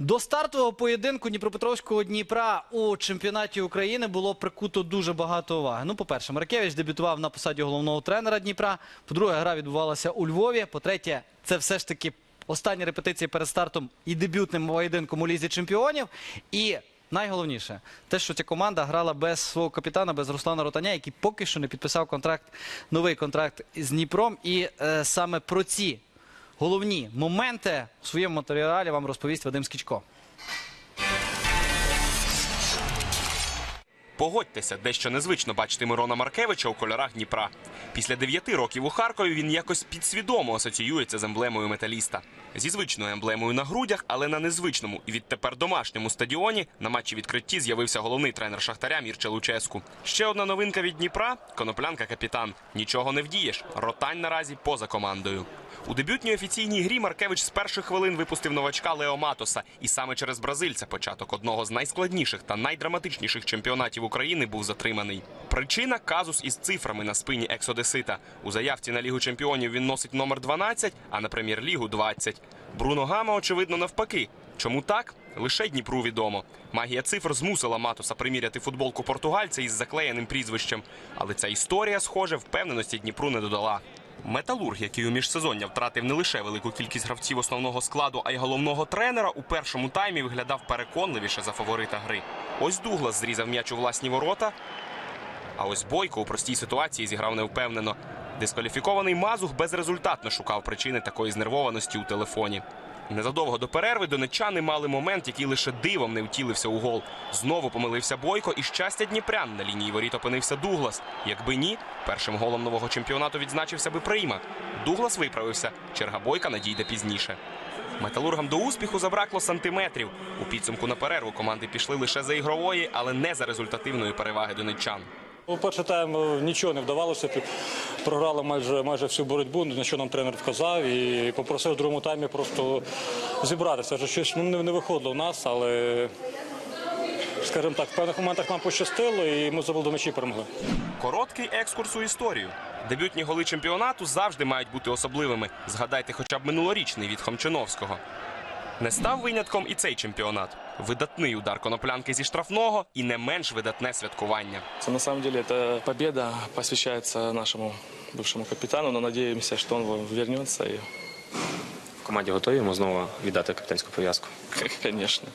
До стартового поєдинку Дніпропетровського Дніпра у чемпіонаті України було прикуто дуже багато уваги. Ну, по-перше, Маркевич дебютував на посаді головного тренера Дніпра. По-друге, гра відбувалася у Львові. По-третє, це все ж таки останні репетиції перед стартом і дебютним поєдинком у Лізі чемпіонів. І найголовніше, те, що ця команда грала без свого капітана, без Руслана Ротаня, який поки що не підписав контракт, новий контракт з Дніпром. І е, саме про ці головні моменти у своєму матеріалі вам розповість Вадим Скічко. Погодьтеся, дещо незвично бачити Мирона Маркевича у кольорах Дніпра. Після дев'яти років у Харкові він якось підсвідомо асоціюється з емблемою металіста. Зі звичною емблемою на грудях, але на незвичному і відтепер домашньому стадіоні на матчі відкритті з'явився головний тренер Шахтаря Мірча Луческу. Ще одна новинка від Дніпра коноплянка капітан. Нічого не вдієш. Ротань наразі поза командою. У дебютній офіційній грі Маркевич з перших хвилин випустив новачка Лео Матоса, і саме через бразильця початок одного з найскладніших та найдраматичніших чемпіонатів України був затриманий. Причина казус із цифрами на спині ексодесита. У заявці на Лігу чемпіонів він носить номер 12, а на прем'єр-лігу 20. Бруно Гама, очевидно, навпаки. Чому так? Лише Дніпру відомо. Магія цифр змусила Матоса приміряти футболку португальця із заклеєним прізвищем. Але ця історія, схоже, впевненості Дніпру не додала. Металург, який у міжсезоння втратив не лише велику кількість гравців основного складу, а й головного тренера, у першому таймі виглядав переконливіше за фаворита гри. Ось Дуглас зрізав м'яч у власні ворота. А ось Бойко у простій ситуації зіграв невпевнено. Дискваліфікований Мазух безрезультатно шукав причини такої знервованості у телефоні. Незадовго до перерви донеччани мали момент, який лише дивом не втілився у гол. Знову помилився Бойко, і щастя Дніпрян на лінії воріт опинився Дуглас. Якби ні, першим голом нового чемпіонату відзначився би Прийма. Дуглас виправився. Черга Бойка надійде пізніше. Металургам до успіху забракло сантиметрів. У підсумку на перерву команди пішли лише за ігрової, але не за результативної переваги донеччан. У перший тайм нічого не вдавалося. Програли майже майже всю боротьбу, на що нам тренер вказав, і попросив в другому таймі просто зібратися. Вже щось ну, не, не виходило в нас, але, скажімо так, в певних моментах нам пощастило, і ми забули до м'ячі перемогли. Короткий екскурс у історію. Дебютні голи чемпіонату завжди мають бути особливими. Згадайте хоча б минулорічний від Хомчиновського. Не став винятком і цей чемпіонат. Видатний удар коноплянки зі штрафного і не менш видатне святкування. На самом деле побіда победа нашому бывшему капитану, но надеемся, что он вернется. И, В команді готові йому знову віддати капітанську пов'язку. конечно.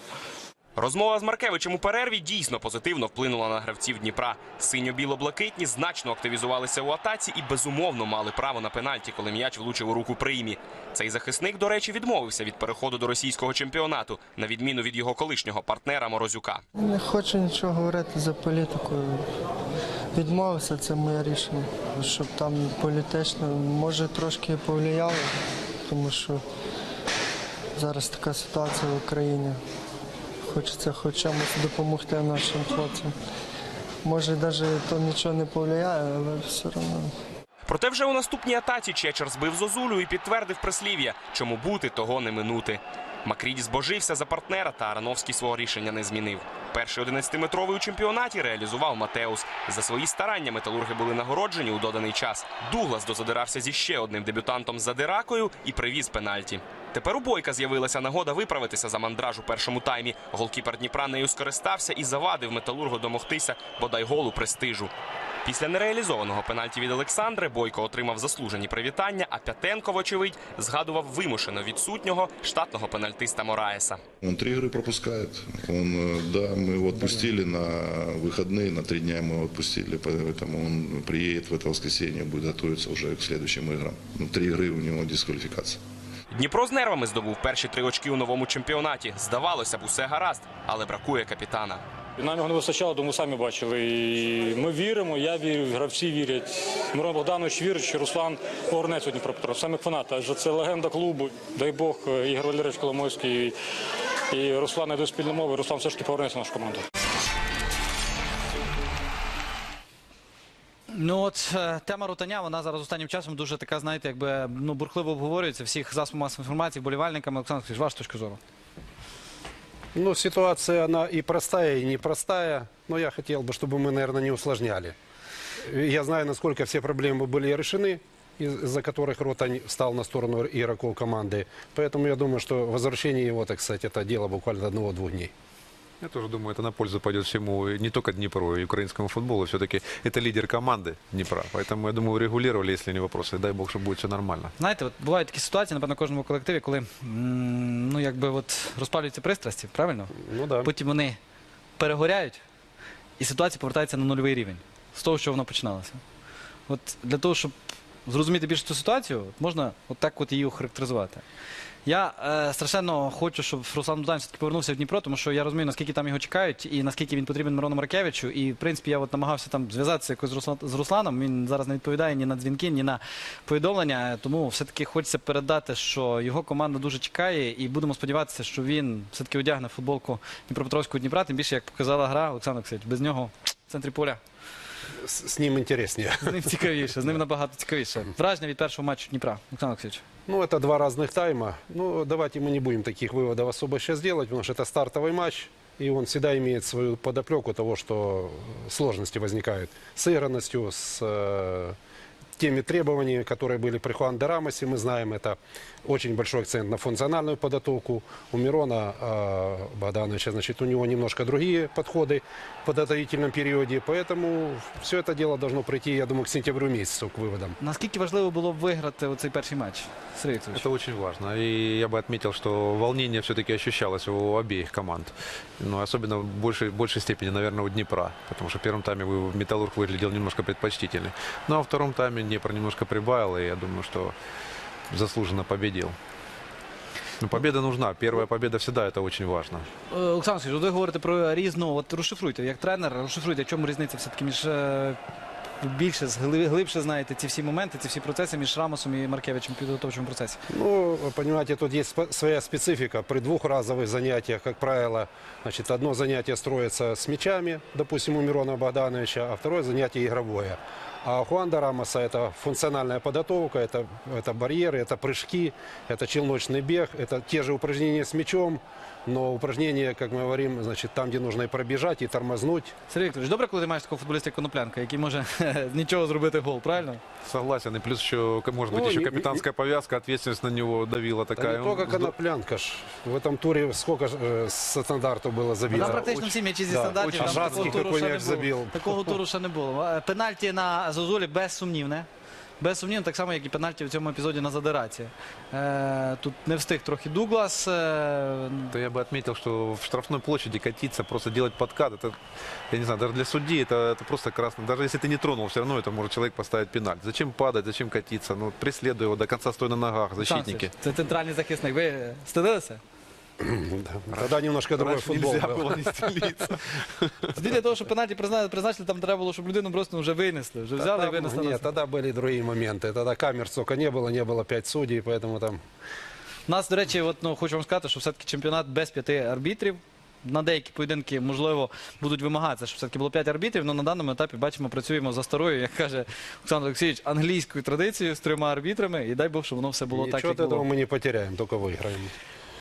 Розмова з Маркевичем у перерві дійсно позитивно вплинула на гравців Дніпра. Синьо-біло-блакитні значно активізувалися у атаці і безумовно мали право на пенальті, коли м'яч влучив у руку приймі. Цей захисник, до речі, відмовився від переходу до російського чемпіонату, на відміну від його колишнього партнера Морозюка. Не хочу нічого говорити за політику. Відмовився, це моє рішення. Щоб там політично, може трошки повлияло, тому що зараз така ситуація в Україні. Хочеться хоч чимось допомогти нашим хлопцям. Може, навіть то нічого не повлияє, але все одно. Проте вже у наступній атаці Чечер збив Зозулю і підтвердив прислів'я, чому бути, того не минути. Макріді збожився за партнера, та Арановський свого рішення не змінив. Перший 11-метровий у чемпіонаті реалізував Матеус. За свої старання металурги були нагороджені у доданий час. Дуглас дозадирався зі ще одним дебютантом Задиракою і привіз пенальті. Тепер у Бойка з'явилася нагода виправитися за мандраж у першому таймі. Голкіпер Дніпра нею скористався і завадив металургу домогтися бодай голу престижу. Після нереалізованого пенальті від Олександри Бойко отримав заслужені привітання, а П'ятенко, вочевидь, згадував вимушено відсутнього штатного пенальтиста Мораеса. Он три игры пропускает. Он, э, да, мы его отпустили на выходные, на три дня мы его отпустили, поэтому он приедет в это воскресенье, будет готовиться уже к следующим играм. Ну, три игры у него дисквалификация. Дніпро з нервами здобув перші три очки у новому чемпіонаті. Здавалося б, усе гаразд, але бракує капітана. Нам його не вистачало, тому самі бачили. І ми віримо, я вірю, гравці вірять. Мирон Богданович вірить, що Руслан повернеться у Дніпропетровськ. Саме фанат, адже це легенда клубу. Дай Бог, Ігор Валерійович Коломойський і Руслан знайдуть спільну мову. Руслан все ж таки повернеться в нашу команду. Ну от е, тема Ротаня, вона зараз останнім часом дуже така, знаєте, якби ну бурхливо обговорюється всіх засобів масової інформації, болівальниками. Олександр Сергійович, ваша точка зору. Ну, ситуация, она и простая, и непростая. Но я хотел бы, чтобы мы, наверное, не усложняли. Я знаю, насколько все проблемы были решены. из- из-за которых Рота не- встал на сторону игроков команды. Поэтому я думаю, что возвращение его, так сказать, это дело буквально одного-двух дней. Я тоже думаю, это на пользу пойдет всему, и не только Днепру, и украинскому футболу. Все-таки это лидер команды Днепра. Поэтому, я думаю, урегулировали, если не вопросы. Дай бог, что будет все нормально. Знаєте, от бувають такі ситуації, напевно, в кожному колективі, коли м, ну, якби от розпалюються пристрасті, правильно? Ну да. Потім вони перегоряють, і ситуація повертається на нульовий рівень з того, що вона починалася. От для того, щоб зрозуміти більше цю ситуацію, можна от так от її охарактеризувати. Я е, страшенно хочу, щоб Руслан Богданович все-таки повернувся в Дніпро, тому що я розумію, наскільки там його чекають і наскільки він потрібен Мирону Маркевичу. І, в принципі, я от намагався там зв'язатися якось з Русланом. Він зараз не відповідає ні на дзвінки, ні на повідомлення. Тому все-таки хочеться передати, що його команда дуже чекає, і будемо сподіватися, що він все-таки одягне футболку Дніпропетровського Дніпра. Тим більше, як показала гра, Олександр Олексійович, без нього в центрі поля С, с ним интереснее. з ним цікавіше, з ним набагато цікавіше. Враження від першого матчу Дніпра. Олександр Олексійович. Ну, это два разных тайма. Ну, давайте мы не будем таких выводов особо сейчас делать, потому что это стартовый матч, и он всегда имеет свою подоплеку того, что сложности возникают с игранностью, с э, теми требованиями, которые были при Хуан де Рамосе. Мы знаем, это очень большой акцент на функциональную подготовку. У Мирона э, Богдановича, значит, у него немножко другие подходы в подготовительном периоде, поэтому все это дело должно прийти, я думаю, к сентябрю месяцу, к выводам. Наскільки важливо було б виграти оцей перший матч? Сергій Вікторович. Это очень важно. И я бы отметил, что волнение все-таки ощущалось у обеих команд. Ну, особенно в большей, большей степени, наверное, у Днепра. Потому что в первом тайме вы- Металлург выглядел немножко предпочтительней. Ну, а во втором тайме Днепр немножко прибавил. И я думаю, что заслуженно победил. Ну, победа нужна. Первая победа всегда это очень важно. Е, Олександр Сергійович, ви говорите про різну, от розшифруйте, як тренер, розшифруйте, в чому різниця все-таки між е, більше, згли- глибше знаєте ці всі моменти, ці всі процеси між Рамосом і Маркевичем в підготовчому процесі. Ну, вы понимаете, тут есть спо- своя специфика. При двухразовых занятиях, как правило, значит, одно занятие строится с мячами, допустим, у Мирона Богдановича, а второе занятие игровое. А у Хуанда Рамоса это функциональная подготовка, это, это барьеры, это прыжки, это челночный бег, это те же упражнения с мячом, но упражнения, как мы говорим, значит, там, где нужно и пробежать, и тормознуть. Сергій Вікторович, добре, коли ти маєш такого футболіста, як Коноплянка, який може з нічого зробити гол, правильно? Согласен. И плюс еще, к- может быть, Ну, еще не- капитанская повязка, ответственность на него давила Да такая. не только Он сдо- Коноплянка ж. В этом туре сколько ж, э, со стандарту было забито. Там практично всі м'ячі зі да, стандартів, очень там жадкий такого туру ще какой не мяч було. забил. Такого туру ще не було. Е, Пенальті на Зозулі безсумнівне. Безсумнівно, так само, як і пенальті в цьому епізоді на Задираці. Е, тут не встиг трохи Дуглас. Е, То я бы отметил, что в штрафной площади катиться, просто делать подкат, это, я не знаю, даже для судьи это, это просто красно. Даже если ты не тронул, все равно это может человек поставить пеналь. Зачем падать, зачем катиться? Ну, преследуй его до конца, стой на ногах, защитники. Це центральний захисник. Ви стидилися? Да. Тогда немножко другой Раньше футбол нельзя был. было не стелиться. Тоді для того, щоб пенальті призна- призначили, там треба було, щоб людину просто вже винесли. Вже взяли і Тогда- винесли. на Нет, тогда были другие моменты. Тогда камер столько не было, не было пять судей, поэтому там У нас, до речі, от, ну, хочу вам сказати, що все-таки чемпіонат без п'яти арбітрів. На деякі поєдинки, можливо, будуть вимагатися, щоб все-таки було п'ять арбітрів, але на даному етапі бачимо, працюємо за старою, як каже Олександр Олексійович, англійською традицією з трьома арбітрами. І дай Бог, щоб воно все було так, ничего як от этого було. мы не потеряем, только выиграем.